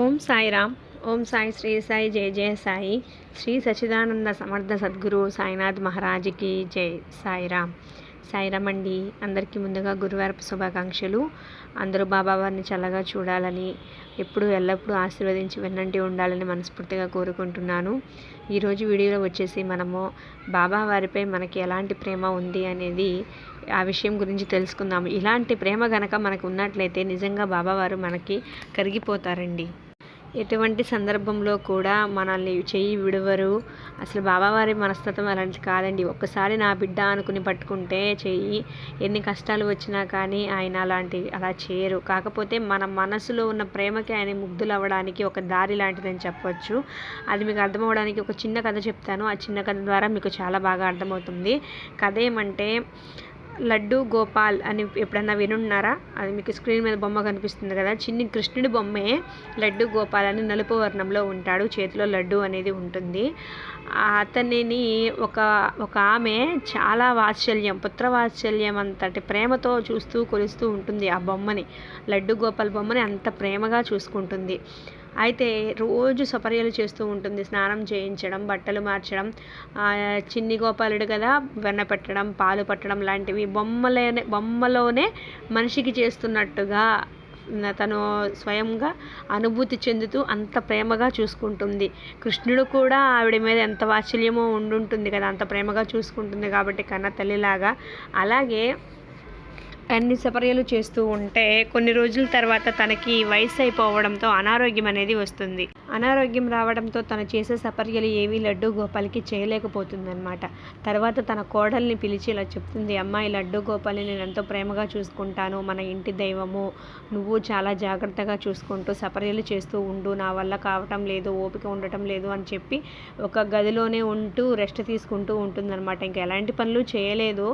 ఓం సాయిరామ్. ఓం సాయి శ్రీ సాయి జయ జయ సాయి. శ్రీ సచిదానంద సమర్థ సద్గురు సాయినాథ్ మహారాజ్కి జై సాయిరామ్. సాయిరామ్ అండి అందరికీ ముందుగా గురువారపు శుభాకాంక్షలు. అందరూ బాబావారిని చల్లగా చూడాలని ఎప్పుడు ఎల్లప్పుడూ ఆశీర్వదించి వెన్నంటి ఉండాలని మనస్ఫూర్తిగా కోరుకుంటున్నాను. ఈరోజు వీడియోలో వచ్చేసి మనము బాబావారిపై మనకి ఎలాంటి ప్రేమ ఉంది అనేది ఆ విషయం గురించి తెలుసుకుందాము. ఇలాంటి ప్రేమ గనక మనకు ఉన్నట్లయితే నిజంగా బాబావారు మనకి కరిగిపోతారండి. ఎటువంటి సందర్భంలో కూడా మనల్ని చెయ్యి విడవరు. అసలు బాబావారి మనస్తత్వం అలాంటి కాదండి. ఒక్కసారి నా బిడ్డ అనుకుని పట్టుకుంటే చెయ్యి ఎన్ని కష్టాలు వచ్చినా కానీ ఆయన అలాంటి అలా చేయరు. కాకపోతే మన మనసులో ఉన్న ప్రేమకి ఆయన ముగ్ధులు అవ్వడానికి ఒక దారి లాంటిదని చెప్పొచ్చు. అది మీకు అర్థమవడానికి ఒక చిన్న కథ చెప్తాను. ఆ చిన్న కథ ద్వారా మీకు చాలా బాగా అర్థమవుతుంది. కథ ఏమంటే లడ్డు గోపాల్ అని ఎప్పుడన్నా వినున్నారా? అది మీకు స్క్రీన్ మీద బొమ్మ కనిపిస్తుంది కదా. చిన్ని కృష్ణుడి బొమ్మే లడ్డు గోపాల్ అని నలుపు వర్ణంలో ఉంటాడు. చేతిలో లడ్డు అనేది ఉంటుంది. అతనిని ఒక ఒక ఆమె చాలా వాత్సల్యం పుత్రవాత్సల్యం అంతటి ప్రేమతో చూస్తూ కొలుస్తూ ఉంటుంది ఆ బొమ్మని. లడ్డు గోపాల్ బొమ్మని అంత ప్రేమగా చూసుకుంటుంది. అయితే రోజు సపర్యలు చేస్తూ ఉంటుంది. స్నానం చేయించడం బట్టలు మార్చడం చిన్ని గోపాలుడు కదా వెన్న పెట్టడం పాలు పట్టడం లాంటివి బొమ్మలేనే బొమ్మలోనే మనిషికి చేస్తున్నట్టుగా తను స్వయంగా అనుభూతి చెందుతూ అంత ప్రేమగా చూసుకుంటుంది. కృష్ణుడు కూడా ఆవిడ మీద ఎంత వాత్సల్యమో ఉండుంటుంది కదా అంత ప్రేమగా చూసుకుంటుంది కాబట్టి కన్న తల్లిలాగా. అలాగే అన్ని సపర్యలు చేస్తూ ఉంటే కొన్ని రోజుల తర్వాత తనకి వయసు అయిపోవడంతో అనారోగ్యం అనేది వస్తుంది. అనారోగ్యం రావడంతో తను చేసే సపర్యలు ఏవి లడ్డు గోపాల్కి చేయలేకపోతుందన్నమాట. తర్వాత తన కోడల్ని పిలిచి ఇలా చెప్తుంది అమ్మాయి లడ్డు గోపాల్ని నేను ఎంతో ప్రేమగా చూసుకుంటాను. మన ఇంటి దైవము నువ్వు చాలా జాగ్రత్తగా చూసుకుంటూ సపర్యలు చేస్తూ ఉండు. నా వల్ల కావటం లేదు ఓపిక ఉండటం లేదు అని చెప్పి ఒక గదిలోనే ఉంటూ రెస్ట్ తీసుకుంటూ ఉంటుందన్నమాట. ఇంకా ఎలాంటి పనులు చేయలేదు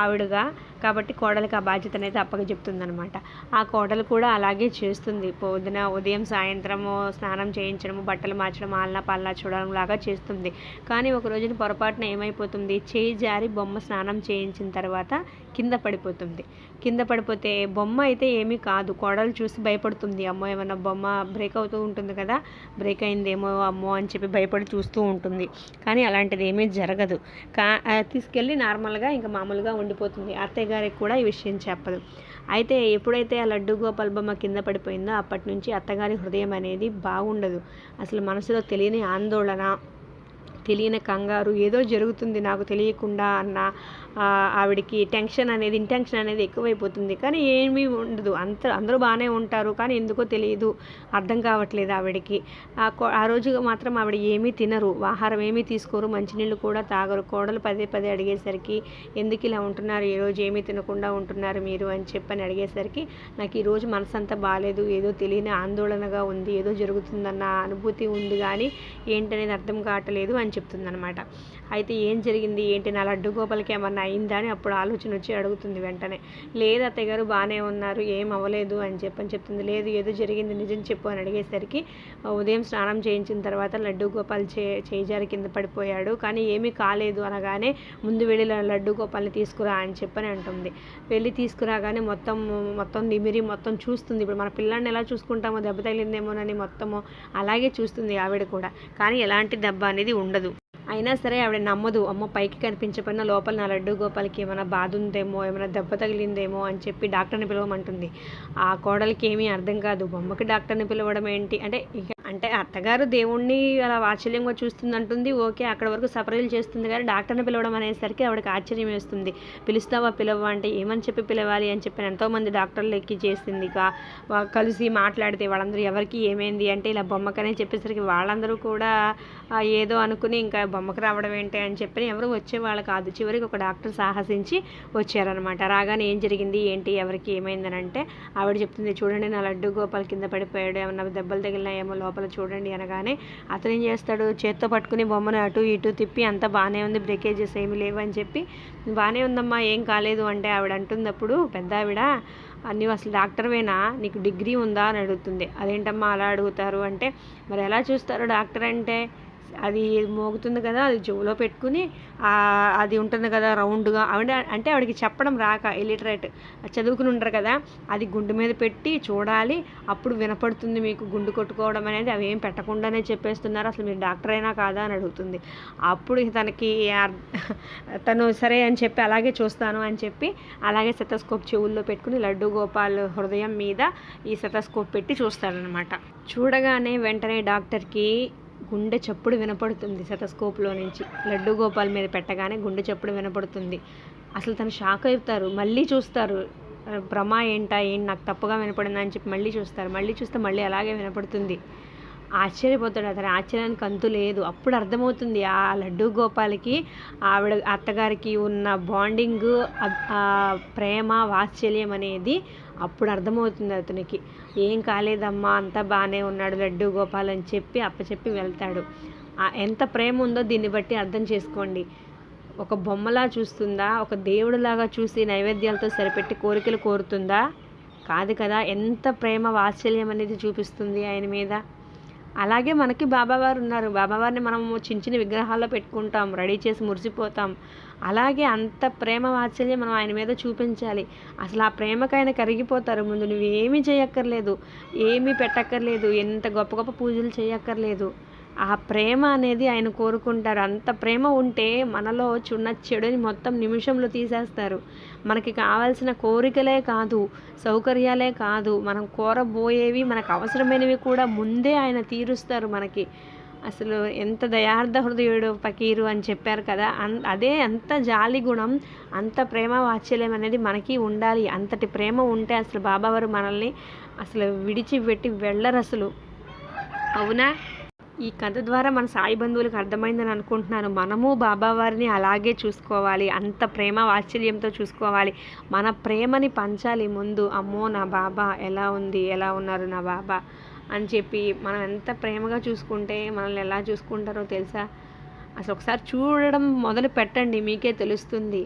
ఆవిడగా. కాబట్టి కోడలికి ఆ బాధ్యత అనేది అప్పగచెప్తుందనమాట ఆ కోడలు కూడా అలాగే చేస్తుంది. పొద్దున ఉదయం సాయంత్రము స్నానం చేయించడము బట్టలు మార్చడం ఆలనా పాలనా చూడడం లాగా చేస్తుంది. కానీ ఒక రోజున పొరపాటున ఏమైపోతుంది? చేయి జారి బొమ్మ స్నానం చేయించిన తర్వాత కింద పడిపోతుంది. కింద పడిపోతే బొమ్మ అయితే ఏమీ కాదు. కోడలు చూసి భయపడుతుంది. అమ్మో ఏమన్నా బొమ్మ బ్రేక్ అవుతూ ఉంటుంది కదా బ్రేక్ అయిందేమో అమ్మో అని చెప్పి భయపడి చూస్తూ ఉంటుంది. కానీ అలాంటిది ఏమీ జరగదు. కా తీసుకెళ్ళి నార్మల్గా ఇంకా మామూలుగా ఉండిపోతుంది. అత్తయ్య గారికి కూడా ఈ విషయం చెప్పదు. అయితే ఎప్పుడైతే ఆ లడ్డు గోపాల్ బొమ్మ కింద పడిపోయిందో అప్పటి నుంచి అత్తగారి హృదయం అనేది బాగుండదు. అసలు మనసులో తెలియని ఆందోళన తెలియని కంగారు ఏదో జరుగుతుంది నాకు తెలియకుండా అన్న ఆవిడకి టెన్షన్ అనేది ఇంటెన్షన్ అనేది ఎక్కువైపోతుంది. కానీ ఏమీ ఉండదు. అంత అందరూ బాగానే ఉంటారు కానీ ఎందుకో తెలియదు. అర్థం కావట్లేదు ఆవిడకి. ఆ కో- ఆ రోజు మాత్రం ఆవిడ ఏమీ తినరు. ఆహారం ఏమీ తీసుకోరు. మంచినీళ్ళు కూడా తాగరు. కోడలు పదే పదే అడిగేసరికి ఎందుకు ఇలా ఉంటున్నారు? ఈరోజు రోజు ఏమీ తినకుండా ఉంటున్నారు మీరు? అని చెప్పని అడిగేసరికి నాకు ఈరోజు మనసంతా మనసు బాగాలేదు ఏదో తెలియని ఆందోళనగా ఉంది. ఏదో జరుగుతుందన్న అనుభూతి ఉంది కానీ ఏంటనేది అర్థం కావట్లేదు. అని చెప్తుందనమాట అయితే ఏం జరిగింది? ఏంటి? నా లడ్డు గోపాలకి ఏమన్నా అయిందా అని అప్పుడు ఆలోచన వచ్చి అడుగుతుంది వెంటనే. లేదు అత్తయ్య గారు బాగానే ఉన్నారు. ఏం అవ్వలేదు అని చెప్పని చెప్తుంది. లేదు ఏదో జరిగింది నిజం చెప్పు అని అడిగేసరికి ఉదయం స్నానం చేయించిన తర్వాత లడ్డు గోపాల్ చే చేజారి కింద పడిపోయాడు. కానీ ఏమీ కాలేదు అనగానే ముందు వెళ్ళి లడ్డు గోపాల్ని తీసుకురా అని చెప్పని అంటుంది. వెళ్ళి తీసుకురాగానే మొత్తం మొత్తం నిమిరి మొత్తం చూస్తుంది. ఇప్పుడు మన పిల్లాడిని ఎలా చూసుకుంటామో దెబ్బ తగిలిందేమోనని మొత్తము అలాగే చూస్తుంది ఆవిడ కూడా. కానీ ఎలాంటి దెబ్బ అనేది ఉండదు. అయినా సరే ఆవిడ నమ్మదు. అమ్మ పైకి కనిపించకపోయినా లోపల నా లడ్డు గోపాలకి ఏమైనా బాధ ఉందేమో ఏమైనా దెబ్బ తగిలిందేమో అని చెప్పి డాక్టర్ని పిలవమంటుంది. ఆ కోడలికి ఏమీ అర్థం కాదు. బొమ్మకి డాక్టర్ని పిలవడం ఏంటి? అంటే అంటే అత్తగారు దేవుణ్ణి అలా వాత్సల్యంగా చూస్తుంది అంటుంది ఓకే అక్కడ వరకు సపరీలు చేస్తుంది కానీ డాక్టర్ని పిలవడం అనేసరికి ఆవిడకి ఆశ్చర్యం వేస్తుంది. పిలుస్తావా పిలవా అంటే ఏమని చెప్పి పిలవాలి అని చెప్పి ఎంతోమంది డాక్టర్లు ఎక్కి చేసింది. ఇక వా- కలిసి మాట్లాడితే వాళ్ళందరూ ఎవరికి ఏమైంది అంటే ఇలా బొమ్మకనే చెప్పేసరికి వాళ్ళందరూ కూడా ఏదో అనుకుని ఇంకా బొమ్మకు రావడం ఏంటి అని చెప్పి ఎవరు వచ్చేవాళ్ళు కాదు. చివరికి ఒక డాక్టర్ సాహసించి వచ్చారనమాట రాగానే ఏం జరిగింది? ఏంటి? ఎవరికి ఏమైందని అంటే ఆవిడ చెప్తుంది చూడండి నా లడ్డు గోపాల్ కింద పడిపోయాడు. ఏమన్నా దెబ్బలు తగిలినాయేమో లోపల చూడండి అనగానే అతను ఏం చేస్తాడు? చేత్తో పట్టుకుని బొమ్మను అటు ఇటు తిప్పి అంతా బాగానే ఉంది బ్రేకేజెస్ ఏమీ లేవు అని చెప్పి బాగానే ఉందమ్మా ఏం కాలేదు అంటే ఆవిడ అంటున్నప్పుడు పెద్ద ఆవిడ నువ్వు అసలు డాక్టర్వేనా నీకు డిగ్రీ ఉందా? అని అడుగుతుంది. అదేంటమ్మా అలా అడుగుతారు? అంటే మరి ఎలా చూస్తారు డాక్టర్ అంటే అది మోగుతుంది కదా అది చెవులో పెట్టుకుని అది ఉంటుంది కదా రౌండ్గా ఆవిడ అంటే ఆవిడకి చెప్పడం రాక ఇలిటరేట్ చదువుకుని ఉండరు కదా అది గుండు మీద పెట్టి చూడాలి అప్పుడు వినపడుతుంది మీకు గుండు కొట్టుకోవడం అనేది అవి ఏం పెట్టకుండానే చెప్పేస్తున్నారు అసలు మీరు డాక్టర్ అయినా కాదా అని అడుగుతుంది. అప్పుడు తనకి తను సరే అని చెప్పి అలాగే చూస్తాను అని చెప్పి అలాగే సెతస్కోప్ చెవుల్లో పెట్టుకుని లడ్డు గోపాల్ హృదయం మీద ఈ సెతస్కోప్ పెట్టి చూస్తాడనమాట. చూడగానే వెంటనే డాక్టర్కి గుండె చప్పుడు వినపడుతుంది సెటస్కోప్లో నుంచి. లడ్డు గోపాల్ మీద పెట్టగానే గుండె చప్పుడు వినపడుతుంది. అసలు తను షాక్ అవుతారు మళ్ళీ చూస్తారు. భ్రమ ఏంటా? ఏంటి నాకు తప్పుగా వినపడిందా? అని చెప్పి మళ్ళీ చూస్తారు. మళ్ళీ చూస్తే మళ్ళీ అలాగే వినపడుతుంది. ఆశ్చర్యపోతాడు అతని. ఆశ్చర్యానికి అంతు లేదు. అప్పుడు అర్థమవుతుంది ఆ లడ్డు గోపాలకి ఆవిడ అత్తగారికి ఉన్న బాండింగ్ ఆ ప్రేమ వాత్సల్యం అనేది అప్పుడు అర్థమవుతుంది అతనికి. ఏం కాలేదమ్మా అంతా బాగానే ఉన్నాడు లడ్డు గోపాల్ అని చెప్పి అప్పచెప్పి వెళ్తాడు. ఎంత ప్రేమ ఉందో దీన్ని బట్టి అర్థం చేసుకోండి. ఒక బొమ్మలా చూస్తుందా? ఒక దేవుడిలాగా చూసి నైవేద్యాలతో సరిపెట్టి కోరికలు కోరుతుందా? కాదు కదా ఎంత ప్రేమ వాత్సల్యం అనేది చూపిస్తుంది ఆయన మీద. అలాగే మనకి బాబావారు ఉన్నారు. బాబావారిని మనము చిన్న చిన్న విగ్రహాల్లో పెట్టుకుంటాం రెడీ చేసి మురిసిపోతాం. అలాగే అంత ప్రేమ వాత్సల్యం మనం ఆయన మీద చూపించాలి. అసలు ఆ ప్రేమకు ఆయన కరిగిపోతారు. ముందు నువ్వు ఏమీ చేయక్కర్లేదు. ఏమీ పెట్టక్కర్లేదు. ఎంత గొప్ప గొప్ప పూజలు చేయక్కర్లేదు. ఆ ప్రేమ అనేది ఆయన కోరుకుంటారు. అంత ప్రేమ ఉంటే మనలో చిన్న చెడుని మొత్తం నిమిషంలో తీసేస్తారు. మనకి కావాల్సిన కోరికలే కాదు సౌకర్యాలే కాదు. మనం కోరబోయేవి మనకు అవసరమైనవి కూడా ముందే ఆయన తీరుస్తారు మనకి. అసలు ఎంత దయార్థ హృదయుడు ఫకీరు అని చెప్పారు కదా. అన్ అదే అంత జాలి గుణం అంత ప్రేమ వాత్సల్యం అనేది మనకి ఉండాలి. అంతటి ప్రేమ ఉంటే అసలు బాబావారు మనల్ని అసలు విడిచిపెట్టి వెళ్ళరు అసలు అవునా? ఈ కథ ద్వారా మన సాయి బంధువులకు అర్థమైందని అనుకుంటున్నాను. మనము బాబావారిని అలాగే చూసుకోవాలి. అంత ప్రేమ వాత్సల్యంతో చూసుకోవాలి. మన ప్రేమని పంచాలి ముందు. అమ్మో నా బాబా ఎలా ఉంది? ఎలా ఉన్నారు నా బాబా? అని చెప్పి మనం ఎంత ప్రేమగా చూసుకుంటే మనల్ని ఎలా చూసుకుంటారో తెలుసా? అసలు ఒకసారి చూడడం మొదలు పెట్టండి. మీకే తెలుస్తుంది.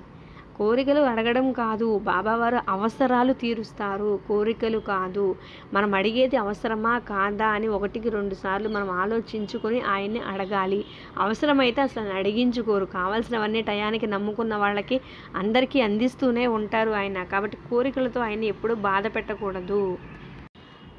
కోరికలు అడగడం కాదు. బాబావారు అవసరాలు తీరుస్తారు. కోరికలు కాదు. మనం అడిగేది అవసరమా కాదా అని ఒకటికి రెండు సార్లు మనం ఆలోచించుకొని ఆయన్ని అడగాలి. అవసరమైతే అసలు అడిగించుకోరు. కావాల్సినవన్నీ టయానికి నమ్ముకున్న వాళ్ళకి అందరికీ అందిస్తూనే ఉంటారు ఆయన. కాబట్టి కోరికలతో ఆయన్ని ఎప్పుడూ బాధ పెట్టకూడదు.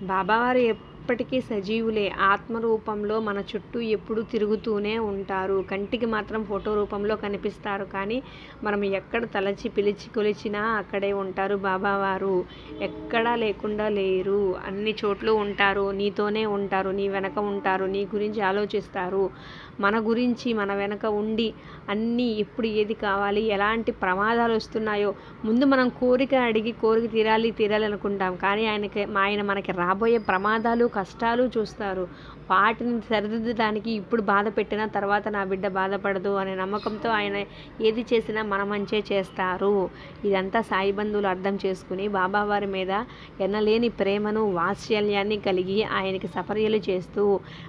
బాబావారు ఎప్పటికీ సజీవులే. ఆత్మ రూపంలో మన చుట్టూ ఎప్పుడూ తిరుగుతూనే ఉంటారు. కంటికి మాత్రం ఫోటో రూపంలో కనిపిస్తారు. కానీ మనం ఎక్కడ తలచి పిలిచి కొలిచినా అక్కడే ఉంటారు బాబావారు. ఎక్కడా లేకుండా లేరు. అన్ని చోట్ల ఉంటారు. నీతోనే ఉంటారు. నీ వెనక ఉంటారు. నీ గురించి ఆలోచిస్తారు. మన గురించి మన వెనక ఉండి అన్నీ ఎప్పుడు ఏది కావాలి ఎలాంటి ప్రమాదాలు వస్తున్నాయో ముందు మనం కోరిక అడిగి కోరిక తీరాలి తీరాలి అనుకుంటాం. కానీ ఆయనకి ఆయన మనకి రాబోయే ప్రమాదాలు కష్టాలు చూస్తారు. వాటిని సరిదిద్దడానికి ఇప్పుడు బాధ పెట్టినా తర్వాత నా బిడ్డ బాధపడదు అనే నమ్మకంతో ఆయన ఏది చేసినా మన మంచే చేస్తారు. ఇదంతా సాయి బంధువులు అర్థం చేసుకుని బాబావారి మీద ఎన్నలేని ప్రేమను వాత్సల్యాన్ని కలిగి ఆయనకి సఫర్యలు చేస్తూ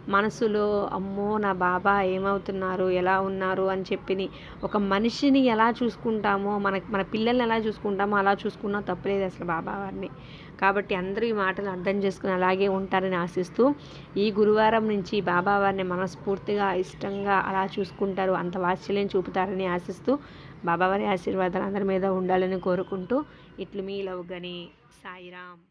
మనసులో అమ్మో నా బాబా ఏమవుతున్నారు? ఎలా ఉన్నారు? అని చెప్పి ఒక మనిషిని ఎలా చూసుకుంటామో మన మన పిల్లల్ని ఎలా చూసుకుంటామో అలా చూసుకున్నా తప్పలేదు అసలు బాబావారిని కాబట్టి అందరూ ఈ మాటలు అర్థం చేసుకుని అలాగే ఉంటారని ఆశిస్తూ ఈ గురువారం నుంచి బాబావారిని మనస్ఫూర్తిగా ఇష్టంగా అలా చూసుకుంటారు. అంత వాత్సల్యం చూపుతారని ఆశిస్తూ బాబావారి ఆశీర్వాదాలు అందరి మీద ఉండాలని కోరుకుంటూ ఇట్లు మీ లవ్ గని సాయిరామ్.